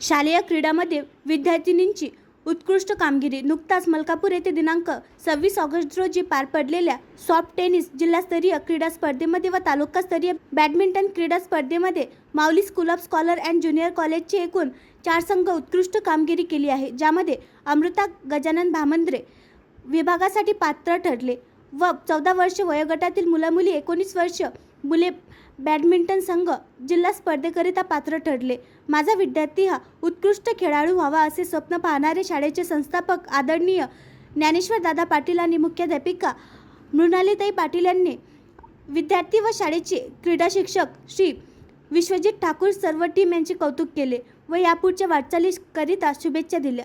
शालेय क्रीडामध्ये विद्यार्थिनींची उत्कृष्ट कामगिरी. नुकताच मलकापूर येथे दिनांक सव्वीस ऑगस्ट रोजी पार पडलेल्या सॉफ्ट टेनिस जिल्हास्तरीय क्रीडा स्पर्धेमध्ये व तालुकास्तरीय बॅडमिंटन क्रीडा स्पर्धेमध्ये Mauli school of scholar and junior कॉलेजचे एकूण चार संघ उत्कृष्ट कामगिरी केली आहे ज्यामध्ये अमृता गजानन भामंद्रे विभागासाठी पात्र ठरले. व चौदा वर्ष वयोगटातील मुलामुली एकोणीस वर्ष मुले बॅडमिंटन संघ जिल्हा स्पर्धेकरिता पात्र ठरले. माझा विद्यार्थी हा उत्कृष्ट खेळाडू व्हावा असे स्वप्न पाहणारे शाळेचे संस्थापक आदरणीय ज्ञानेश्वर दादा पाटील आणि मुख्याध्यापिका मृणालीताई पाटील यांनी विद्यार्थी व शाळेचे क्रीडा शिक्षक श्री विश्वजित ठाकूर सर्व टीम यांचे कौतुक केले व यापुढच्या वाटचालीकरिता शुभेच्छा दिल्या.